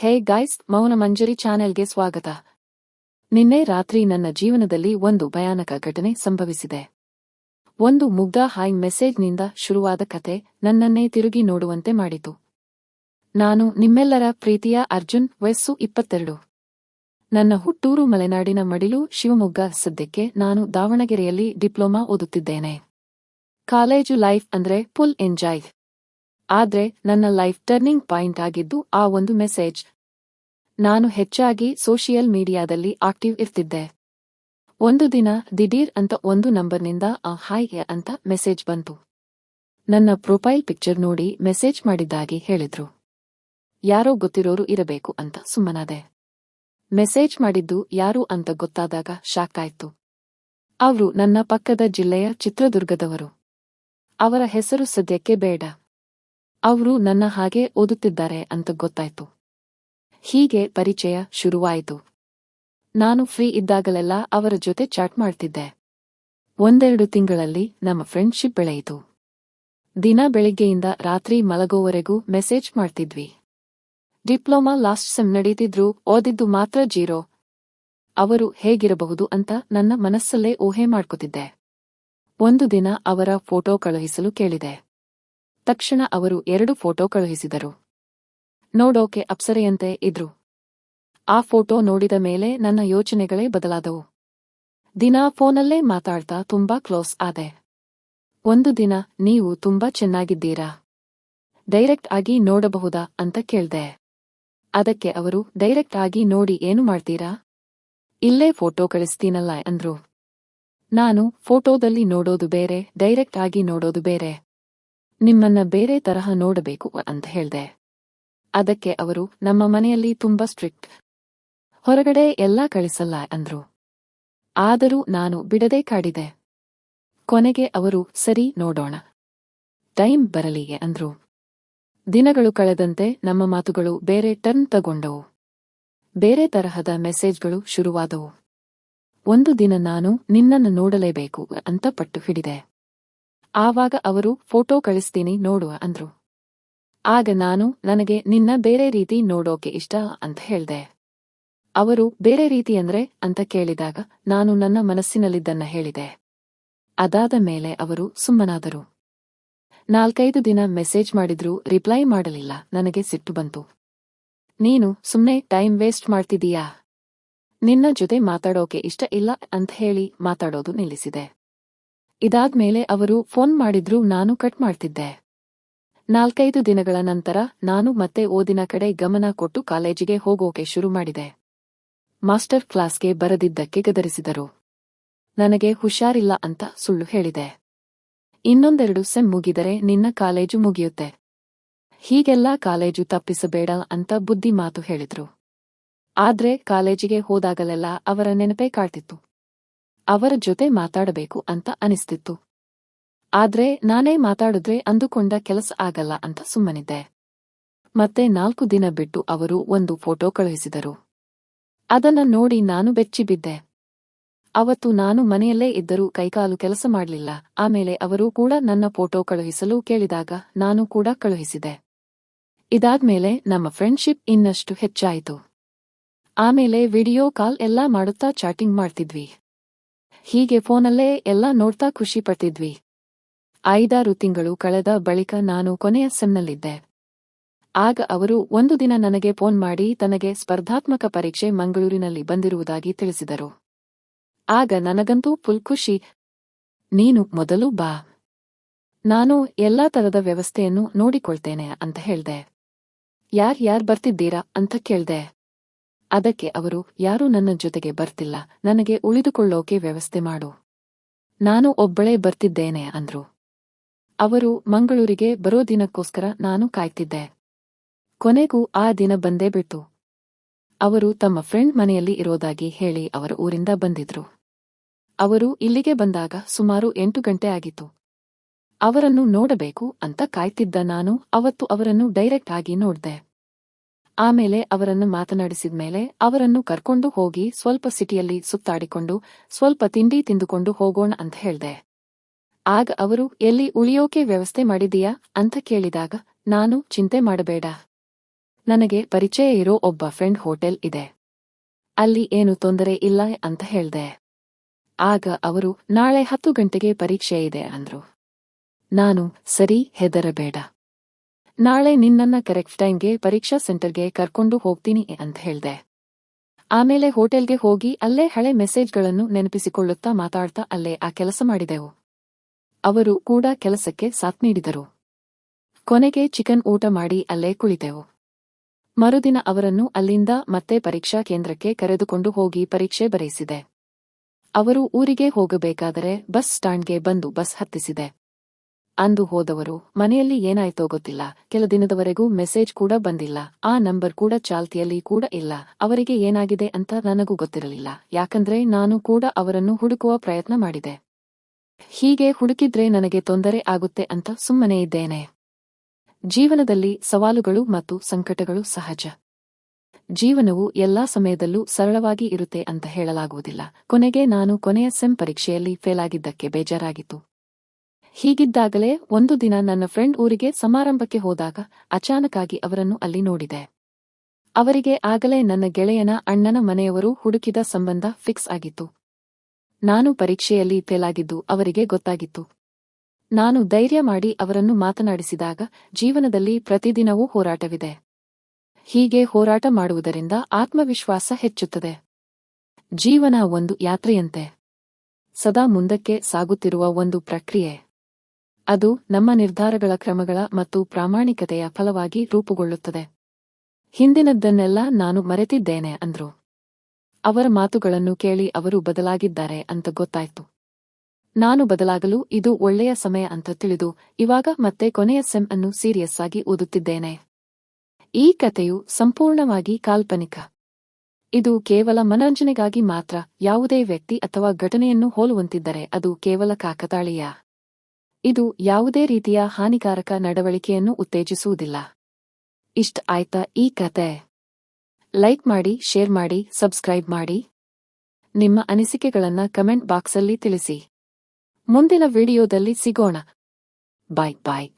Hey guys, ಮೌನ ಮಂಜರಿ ಚಾನೆಲ್ಗೆ ಸ್ವಾಗತ. ನಿನ್ನೆ ರಾತ್ರಿ ನನ್ನ ಜೀವನದಲ್ಲಿ ಒಂದು ಭಯಾನಕ ಘಟನೆ ಸಂಭವಿಸಿದೆ. ಒಂದು ಮುಗ್ಧ ಹಾಯ್ ಮೆಸೇಜ್ನಿಂದ ಶುರುವಾದ ಕತೆ ನನ್ನನ್ನೇ ತಿರುಗಿ ನೋಡುವಂತೆ ಮಾಡಿತು. ನಾನು ನಿಮ್ಮೆಲ್ಲರ ಪ್ರೀತಿಯ ಅರ್ಜುನ್, ವಯಸ್ಸು ಇಪ್ಪತ್ತೆರಡು. ನನ್ನ ಹುಟ್ಟೂರು ಮಲೆನಾಡಿನ ಮಡಿಲು ಶಿವಮೊಗ್ಗ ಸದ್ಯಕ್ಕೆ ನಾನು ದಾವಣಗೆರೆಯಲ್ಲಿ ಡಿಪ್ಲೊಮಾ ಓದುತ್ತಿದ್ದೇನೆ. ಕಾಲೇಜು ಲೈಫ್ ಅಂದ್ರೆ ಫುಲ್ ಎಂಜಾಯ್. ಆದ್ರೆ ನನ್ನ ಲೈಫ್ ಟರ್ನಿಂಗ್ ಪಾಯಿಂಟ್ ಆಗಿದ್ದು ಆ ಒಂದು ಮೆಸೇಜ್. ನಾನು ಹೆಚ್ಚಾಗಿ ಸೋಷಿಯಲ್ ಮೀಡಿಯಾದಲ್ಲಿ ಆಕ್ಟಿವ್ ಇರ್ತಿದ್ದೆ. ಒಂದು ದಿನ ದಿಢೀರ್ ಅಂತ ಒಂದು ನಂಬರ್ನಿಂದ, ಆ ಹಾಯ್ಗೆ ಅಂತ ಮೆಸೇಜ್ ಬಂತು. ನನ್ನ ಪ್ರೊಫೈಲ್ ಪಿಕ್ಚರ್ ನೋಡಿ ಮೆಸೇಜ್ ಮಾಡಿದ್ದಾಗಿ ಹೇಳಿದ್ರು. ಯಾರೋ ಗೊತ್ತಿರೋರು ಇರಬೇಕು ಅಂತ ಸುಮ್ಮನಾದೆ. ಮೆಸೇಜ್ ಮಾಡಿದ್ದು ಯಾರು ಅಂತ ಗೊತ್ತಾದಾಗ ಶಾಕ್ ಆಯ್ತು. ಅವರು ನನ್ನ ಪಕ್ಕದ ಜಿಲ್ಲೆಯ ಚಿತ್ರದುರ್ಗದವರು. ಅವರ ಹೆಸರು ಸದ್ಯಕ್ಕೆ ಬೇಡ. ಅವರು ನನ್ನ ಹಾಗೆ ಓದುತ್ತಿದ್ದಾರೆ ಅಂತ ಗೊತ್ತಾಯ್ತು. ಹೀಗೆ ಪರಿಚಯ ಶುರುವಾಯಿತು. ನಾನು ಫ್ರೀ ಇದ್ದಾಗಲೆಲ್ಲ ಅವರ ಜೊತೆ ಚಾಟ್ ಮಾಡ್ತಿದ್ದೆ. ಒಂದೆರಡು ತಿಂಗಳಲ್ಲಿ ನಮ್ಮ ಫ್ರೆಂಡ್ಶಿಪ್ ಬೆಳೆಯಿತು. ದಿನ ಬೆಳಿಗ್ಗೆಯಿಂದ ರಾತ್ರಿ ಮಲಗೋವರೆಗೂ ಮೆಸೇಜ್ ಮಾಡ್ತಿದ್ವಿ. ಡಿಪ್ಲೊಮಾ ಲಾಸ್ಟ್ ಸೆಮ್ ನಡೀತಿದ್ರು, ಓದಿದ್ದು ಮಾತ್ರ ಜೀರೋ. ಅವರು ಹೇಗಿರಬಹುದು ಅಂತ ನನ್ನ ಮನಸ್ಸಲ್ಲೇ ಊಹೆ ಮಾಡ್ಕೊತಿದ್ದೆ. ಒಂದು ದಿನ ಅವರ ಫೋಟೋ ಕಳುಹಿಸಲು ಕೇಳಿದೆ. ತಕ್ಷಣ ಅವರು ಎರಡು ಫೋಟೋ ಕಳುಹಿಸಿದರು. ನೋಡೋಕೆ ಅಪ್ಸರೆಯಂತೆ ಇದ್ರು. ಆ ಫೋಟೋ ನೋಡಿದ ಮೇಲೆ ನನ್ನ ಯೋಚನೆಗಳೇ ಬದಲಾದವು. ದಿನಾ ಫೋನಲ್ಲೇ ಮಾತಾಡ್ತಾ ತುಂಬಾ ಕ್ಲೋಸ್ ಆದೆ. ಒಂದು ದಿನ ನೀವು ತುಂಬಾ ಚೆನ್ನಾಗಿದ್ದೀರಾ? ಡೈರೆಕ್ಟ್ ಆಗಿ ನೋಡಬಹುದಾ ಅಂತ ಕೇಳ್ದೆ. ಅದಕ್ಕೆ ಅವರು, ಡೈರೆಕ್ಟ್ ಆಗಿ ನೋಡಿ ಏನು ಮಾಡ್ತೀರಾ? ಇಲ್ಲೇ ಫೋಟೋ ಕಳಿಸ್ತೀನಲ್ಲ ಅಂದ್ರು. ನಾನು ಫೋಟೋದಲ್ಲಿ ನೋಡೋದು ಬೇರೆ, ಡೈರೆಕ್ಟ್ ಆಗಿ ನೋಡೋದು ಬೇರೆ. ನಿಮ್ಮನ್ನ ಬೇರೆ ತರಹ ನೋಡಬೇಕು ಅಂತ ಹೇಳ್ದೆ. ಅದಕ್ಕೆ ಅವರು, ನಮ್ಮ ಮನೆಯಲ್ಲಿ ತುಂಬಾ ಸ್ಟ್ರಿಕ್ಟ್. ಹೊರಗಡೆ ಎಲ್ಲಾ ಕಳಿಸಲ್ಲ ಅಂದ್ರು. ಆದರೂ ನಾನು ಬಿಡದೆ ಕಾಡಿದೆ. ಕೊನೆಗೆ ಅವರು, ಸರಿ, ನೋಡೋಣ. ಟೈಮ್ ಬರಲಿಗೆ ಅಂದ್ರು. ದಿನಗಳು ಕಳೆದಂತೆ ನಮ್ಮ ಮಾತುಗಳು ಬೇರೆ ಟರ್ನ್ ತಗೊಂಡವು. ಬೇರೆ ತರಹದ ಮೆಸೇಜ್ಗಳು ಶುರುವಾದವು. ಒಂದು ದಿನ ನಾನು ನಿನ್ನನ್ನು ನೋಡಲೇಬೇಕು ಅಂತ ಪಟ್ಟು ಹಿಡಿದೆ. ಆವಾಗ ಅವರು ಫೋಟೋ ಕಳಿಸ್ತೀನಿ ನೋಡುವ ಅಂದ್ರು. ಆಗ ನಾನು, ನನಗೆ ನಿನ್ನ ಬೇರೆ ರೀತಿ ನೋಡೋಕೆ ಇಷ್ಟ ಅಂತ ಹೇಳ್ದೆ. ಅವರು, ಬೇರೆ ರೀತಿ ಅಂದ್ರೆ? ಅಂತ ಕೇಳಿದಾಗ ನಾನು ನನ್ನ ಮನಸ್ಸಿನಲ್ಲಿದ್ದನ್ನ ಹೇಳಿದೆ. ಅದಾದ ಮೇಲೆ ಅವರು ಸುಮ್ಮನಾದರು. ನಾಲ್ಕೈದು ದಿನ ಮೆಸೇಜ್ ಮಾಡಿದ್ರೂ, ರಿಪ್ಲೈ ಮಾಡಲಿಲ್ಲ, ನನಗೆ ಸಿಟ್ಟು ಬಂತು. ನೀನು ಸುಮ್ನೆ ಟೈಮ್ ವೇಸ್ಟ್ ಮಾಡ್ತಿದೀಯಾ ನಿನ್ನ ಜೊತೆ ಮಾತಾಡೋಕೆ ಇಷ್ಟ ಇಲ್ಲ ಅಂತ ಹೇಳಿ ಮಾತಾಡೋದು ನಿಲ್ಲಿಸಿದೆ. ಇದಾದ್ಮೇಲೆ ಅವರು ಫೋನ್ ಮಾಡಿದ್ರೂ, ನಾನು ಕಟ್ ಮಾಡ್ತಿದ್ದೆ. ನಾಲ್ಕೈದು ದಿನಗಳ ನಂತರ ನಾನು ಮತ್ತೆ ಓದಿನ ಕಡೆ ಗಮನ ಕೊಟ್ಟು ಕಾಲೇಜಿಗೆ ಹೋಗೋಕೆ ಶುರು ಮಾಡಿದೆ. ಮಾಸ್ಟರ್ ಕ್ಲಾಸ್ಗೆ ಬರದಿದ್ದಕ್ಕೆ ಗದರಿಸಿದರು. ನನಗೆ ಹುಷಾರಿಲ್ಲ ಅಂತ ಸುಳ್ಳು ಹೇಳಿದೆ. ಇನ್ನೊಂದೆರಡು ಸೆಮ್ ಮುಗಿದರೆ ನಿನ್ನ ಕಾಲೇಜು ಮುಗಿಯುತ್ತೆ. ಹೀಗೆಲ್ಲ ಕಾಲೇಜು ತಪ್ಪಿಸಬೇಡ ಅಂತ ಬುದ್ಧಿ ಮಾತು ಹೇಳಿದ್ರು. ಆದ್ರೆ ಕಾಲೇಜಿಗೆ ಹೋದಾಗಲೆಲ್ಲ ಅವರ ನೆನಪೇ ಕಾಡ್ತಿತ್ತು. ಅವರ ಜೊತೆ ಮಾತಾಡಬೇಕು ಅಂತ ಅನಿಸ್ತಿತ್ತು. ಆದ್ರೆ ನಾನೇ ಮಾತಾಡಿದ್ರೆ ಅಂದುಕೊಂಡ ಕೆಲಸ ಆಗಲ್ಲ ಅಂತ ಸುಮ್ಮನಿದ್ದೆ. ಮತ್ತೆ ನಾಲ್ಕು ದಿನ ಬಿಟ್ಟು ಅವರು ಒಂದು ಫೋಟೋ ಕಳುಹಿಸಿದರು. ಅದನ್ನ ನೋಡಿ ನಾನು ಬೆಚ್ಚಿಬಿದ್ದೆ ಅವತ್ತು ನಾನು ಮನೆಯಲ್ಲೇ ಇದ್ದರೂ ಕೈಕಾಲು ಕೆಲಸ ಮಾಡಲಿಲ್ಲ. ಆಮೇಲೆ ಅವರು ಕೂಡ ನನ್ನ ಫೋಟೋ ಕಳುಹಿಸಲು ಕೇಳಿದಾಗ ನಾನು ಕೂಡ ಕಳುಹಿಸಿದೆ. ಇದಾದ್ಮೇಲೆ ನಮ್ಮ ಫ್ರೆಂಡ್ಶಿಪ್ ಇನ್ನಷ್ಟು ಹೆಚ್ಚಾಯಿತು. ಆಮೇಲೆ ವಿಡಿಯೋ ಕಾಲ್ ಎಲ್ಲಾ ಮಾಡುತ್ತಾ ಚಾಟಿಂಗ್ ಮಾಡ್ತಿದ್ವಿ. ಹೀಗೆ ಫೋನಲ್ಲೇ ಎಲ್ಲ ನೋಡ್ತಾ ಖುಷಿ ಪಡ್ತಿದ್ವಿ. ಐದಾರು ತಿಂಗಳು ಕಳೆದ ಬಳಿಕ ನಾನು ಕೊನೆಯ ಸೆಮ್ನಲ್ಲಿದ್ದೆ. ಆಗ ಅವರು ಒಂದು ದಿನ ನನಗೆ ಫೋನ್ ಮಾಡಿ ತನಗೆ ಸ್ಪರ್ಧಾತ್ಮಕ ಪರೀಕ್ಷೆ ಮಂಗಳೂರಿನಲ್ಲಿ ಬಂದಿರುವುದಾಗಿ ತಿಳಿಸಿದರು. ಆಗ ನನಗಂತೂ ಫುಲ್ ಖುಷಿ. ನೀನು ಮೊದಲು ಬಾ. ನಾನು ಎಲ್ಲಾ ತರದ ವ್ಯವಸ್ಥೆಯನ್ನು ನೋಡಿಕೊಳ್ತೇನೆ ಅಂತ ಹೇಳ್ದೆ. ಯಾರ್ ಯಾರ್ ಬರ್ತಿದ್ದೀರಾ ಅಂತ ಕೇಳ್ದೆ. ಅದಕ್ಕೆ ಅವರು, ಯಾರೂ ನನ್ನ ಜೊತೆಗೆ ಬರ್ತಿಲ್ಲ. ನನಗೆ ಉಳಿದುಕೊಳ್ಳೋಕೆ ವ್ಯವಸ್ಥೆ ಮಾಡು. ನಾನು ಒಬ್ಬಳೇ ಬರ್ತಿದ್ದೇನೆ, ಅಂದ್ರು. ಅವರು ಮಂಗಳೂರಿಗೆ ಬರೋ ದಿನಕ್ಕೋಸ್ಕರ ನಾನು ಕಾಯ್ತಿದ್ದೆ. ಕೊನೆಗೂ ಆ ದಿನ ಬಂದೇ ಬಿಟ್ಟು ಅವರು ತಮ್ಮ ಫ್ರೆಂಡ್ ಮನೆಯಲ್ಲಿ ಇರೋದಾಗಿ ಹೇಳಿ ಅವರ ಊರಿಂದ ಬಂದಿದ್ರು. ಅವರು ಇಲ್ಲಿಗೆ ಬಂದಾಗ ಸುಮಾರು ಎಂಟು ಗಂಟೆ ಆಗಿತ್ತು. ಅವರನ್ನು ನೋಡಬೇಕು ಅಂತ ಕಾಯ್ತಿದ್ದ ನಾನು, ಅವತ್ತು ಅವರನ್ನು ಡೈರೆಕ್ಟ್ ಆಗಿ ನೋಡ್ದೆ. ಆಮೇಲೆ ಅವರನ್ನು ಮಾತನಾಡಿಸಿದ ಮೇಲೆ ಅವರನ್ನು ಕರ್ಕೊಂಡು ಹೋಗಿ ಸ್ವಲ್ಪ ಸಿಟಿಯಲ್ಲಿ ಸುತ್ತಾಡಿಕೊಂಡು ಸ್ವಲ್ಪ ತಿಂಡಿ ತಿಂದುಕೊಂಡು ಹೋಗೋಣ ಅಂತ ಹೇಳ್ದೆ. ಆಗ ಅವರು, ಎಲ್ಲಿ ಉಳಿಯೋಕೆ ವ್ಯವಸ್ಥೆ ಮಾಡಿದೀಯಾ ಅಂತ ಕೇಳಿದಾಗ, ನಾನು ಚಿಂತೆ ಮಾಡಬೇಡ. ನನಗೆ ಪರಿಚಯ ಇರೋ ಒಬ್ಬ ಫ್ರೆಂಡ್ ಹೋಟೆಲ್ ಇದೆ. ಅಲ್ಲಿ ಏನು ತೊಂದರೆ ಇಲ್ಲ ಅಂತ ಹೇಳ್ದೆ. ಆಗ ಅವರು, ನಾಳೆ ಹತ್ತು ಗಂಟೆಗೆ ಪರೀಕ್ಷೆ ಇದೆ, ಅಂದ್ರು. ನಾನು ಸರಿ ಹೆದರಬೇಡ. ನಾಳೆ ನಿನ್ನನ್ನ ಕರೆಕ್ಟ್ ಟೈಮ್ಗೆ ಪರೀಕ್ಷಾ ಸೆಂಟರ್ಗೆ ಕರ್ಕೊಂಡು ಹೋಗ್ತೀನಿ ಅಂತ ಹೇಳ್ದೆ. ಆಮೇಲೆ ಹೋಟೆಲ್ಗೆ ಹೋಗಿ ಅಲ್ಲೇ ಹಳೆ ಮೆಸೇಜ್ಗಳನ್ನು ನೆನಪಿಸಿಕೊಳ್ಳುತ್ತಾ ಮಾತಾಡ್ತಾ ಅಲ್ಲೇ ಆ ಕೆಲಸ ಮಾಡಿದೆವು. ಅವರು ಕೂಡ ಕೆಲಸಕ್ಕೆ ಸಾಥ್ ನೀಡಿದರು. ಕೊನೆಗೆ ಚಿಕನ್ ಊಟ ಮಾಡಿ ಅಲ್ಲೇ ಕುಳಿತೆವು. ಮರುದಿನ ಅವರನ್ನು ಅಲ್ಲಿಂದ ಮತ್ತೆ ಪರೀಕ್ಷಾ ಕೇಂದ್ರಕ್ಕೆ ಕರೆದುಕೊಂಡು ಹೋಗಿ ಪರೀಕ್ಷೆ ಬರೆಯಿಸಿದೆ ಅವರು ಊರಿಗೆ ಹೋಗಬೇಕಾದರೆ ಬಸ್ ಸ್ಟ್ಯಾಂಡ್ಗೆ ಬಂದು ಬಸ್ ಹತ್ತಿಸಿದೆ. ಅಂದು ಹೋದವರು, ಮನೆಯಲ್ಲಿ ಏನಾಯ್ತೋ ಗೊತ್ತಿಲ್ಲ. ಕೆಲ ದಿನದವರೆಗೂ ಮೆಸೇಜ್ ಕೂಡ ಬಂದಿಲ್ಲ. ಆ ನಂಬರ್ ಕೂಡ ಚಾಲ್ತಿಯಲ್ಲಿ ಕೂಡ ಇಲ್ಲ. ಅವರಿಗೆ ಏನಾಗಿದೆ ಅಂತ ನನಗೂ ಗೊತ್ತಿರಲಿಲ್ಲ. ಯಾಕಂದ್ರೆ ನಾನು ಕೂಡ ಅವರನ್ನು ಹುಡುಕುವ ಪ್ರಯತ್ನ ಮಾಡಿದೆ. ಹೀಗೆ ಹುಡುಕಿದ್ರೆ ನನಗೆ ತೊಂದರೆ ಆಗುತ್ತೆ ಅಂತ ಸುಮ್ಮನೆ ಇದ್ದೇನೆ. ಜೀವನದಲ್ಲಿ ಸವಾಲುಗಳು ಮತ್ತು ಸಂಕಟಗಳು ಸಹಜ. ಜೀವನವು ಎಲ್ಲಾ ಸಮಯದಲ್ಲೂ ಸರಳವಾಗಿ ಇರುತ್ತೆ ಅಂತ ಹೇಳಲಾಗುವುದಿಲ್ಲ. ಕೊನೆಗೆ ನಾನು ಕೊನೆಯ ಸೆಮ್ ಪರೀಕ್ಷೆಯಲ್ಲಿ ಫೇಲ್ ಆಗಿದ್ದಕ್ಕೆ ಬೇಜಾರಾಗಿತ್ತು. ಹೀಗಿದ್ದಾಗಲೇ ಒಂದು ದಿನ ನನ್ನ ಫ್ರೆಂಡ್ ಊರಿಗೆ ಸಮಾರಂಭಕ್ಕೆ ಹೋದಾಗ ಅಚಾನಕಾಗಿ ಅವರನ್ನು ಅಲ್ಲಿ ನೋಡಿದೆ. ಅವರಿಗೆ ಆಗಲೇ ನನ್ನ ಗೆಳೆಯನ ಅಣ್ಣನ ಮನೆಯವರು ಹುಡುಕಿದ ಸಂಬಂಧ ಫಿಕ್ಸ್ ಆಗಿತ್ತು. ನಾನು ಪರೀಕ್ಷೆಯಲ್ಲಿ ಫೇಲಾಗಿದ್ದು ಅವರಿಗೆ ಗೊತ್ತಾಗಿತ್ತು. ನಾನು ಧೈರ್ಯ ಮಾಡಿ ಅವರನ್ನು ಮಾತನಾಡಿಸಿದಾಗ ಜೀವನದಲ್ಲಿ ಪ್ರತಿದಿನವೂ ಹೋರಾಟವಿದೆ. ಹೀಗೆ ಹೋರಾಟ ಮಾಡುವುದರಿಂದ ಆತ್ಮವಿಶ್ವಾಸ ಹೆಚ್ಚುತ್ತದೆ. ಜೀವನ ಒಂದು ಯಾತ್ರೆಯಂತೆ. ಸದಾ ಮುಂದಕ್ಕೆ ಸಾಗುತ್ತಿರುವ ಒಂದು ಪ್ರಕ್ರಿಯೆ. ಅದು ನಮ್ಮ ನಿರ್ಧಾರಗಳ ಕ್ರಮಗಳ ಮತ್ತು ಪ್ರಾಮಾಣಿಕತೆಯ ಫಲವಾಗಿ ರೂಪುಗೊಳ್ಳುತ್ತದೆ. ಹಿಂದಿನದ್ದನ್ನೆಲ್ಲ ನಾನು ಮರೆತಿದ್ದೇನೆ, ಅಂದ್ರು. ಅವರ ಮಾತುಗಳನ್ನು ಕೇಳಿ ಅವರು ಬದಲಾಗಿದ್ದಾರೆ ಅಂತ ಗೊತ್ತಾಯ್ತು. ನಾನು ಬದಲಾಗಲು ಇದು ಒಳ್ಳೆಯ ಸಮಯ ಅಂತ ತಿಳಿದು ಇವಾಗ ಮತ್ತೆ ಕೊನೆಯ ಸೆಮ್ ಅನ್ನು ಸೀರಿಯಸ್ ಆಗಿ ಓದುತ್ತಿದ್ದೇನೆ. ಈ ಕಥೆಯು ಸಂಪೂರ್ಣವಾಗಿ ಕಾಲ್ಪನಿಕ. ಇದು ಕೇವಲ ಮನರಂಜನೆಗಾಗಿ ಮಾತ್ರ, ಯಾವುದೇ ವ್ಯಕ್ತಿ ಅಥವಾ ಘಟನೆಯನ್ನು ಹೋಲುವಂತಿದ್ದರೆ ಅದು ಕೇವಲ ಕಾಕತಾಳೀಯ. ಇದು ಯಾವುದೇ ರೀತಿಯ ಹಾನಿಕಾರಕ ನಡವಳಿಕೆಯನ್ನು ಉತ್ತೇಜಿಸುವುದಿಲ್ಲ. ಇಷ್ಟ ಆಯ್ತಾ ಈ ಕತೆ? ಲೈಕ್ ಮಾಡಿ, ಶೇರ್ ಮಾಡಿ, ಸಬ್ಸ್ಕ್ರೈಬ್ ಮಾಡಿ. ನಿಮ್ಮ ಅನಿಸಿಕೆಗಳನ್ನ ಕಮೆಂಟ್ ಬಾಕ್ಸಲ್ಲಿ ತಿಳಿಸಿ. ಮುಂದಿನ ವಿಡಿಯೋದಲ್ಲಿ ಸಿಗೋಣ. ಬಾಯ್ ಬಾಯ್.